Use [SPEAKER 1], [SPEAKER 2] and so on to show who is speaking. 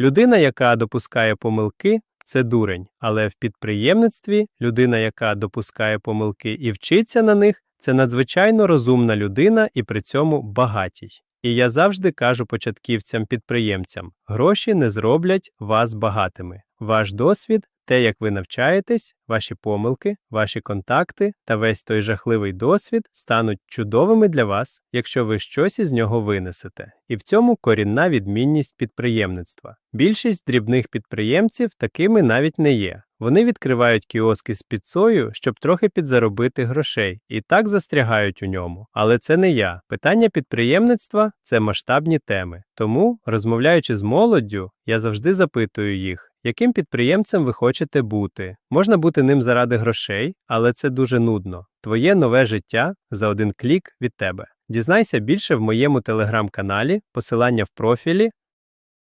[SPEAKER 1] Людина, яка допускає помилки, це дурень, але в підприємництві людина, яка допускає помилки і вчиться на них, це надзвичайно розумна людина і при цьому багатій. І я завжди кажу початківцям-підприємцям: гроші не зроблять вас багатими. Ваш досвід, те, як ви навчаєтесь, ваші помилки, ваші контакти та весь той жахливий досвід стануть чудовими для вас, якщо ви щось із нього винесете. І в цьому корінна відмінність підприємництва. Більшість дрібних підприємців такими навіть не є. Вони відкривають кіоски з піцою, щоб трохи підзаробити грошей, і так застрягають у ньому. Але це не я. Питання підприємництва це масштабні теми. Тому, розмовляючи з молоддю, я завжди запитую їх, яким підприємцем ви хочете бути. Можна бути ним заради грошей, але це дуже нудно. Твоє нове життя за один клік від тебе. Дізнайся більше в моєму телеграм-каналі, посилання в профілі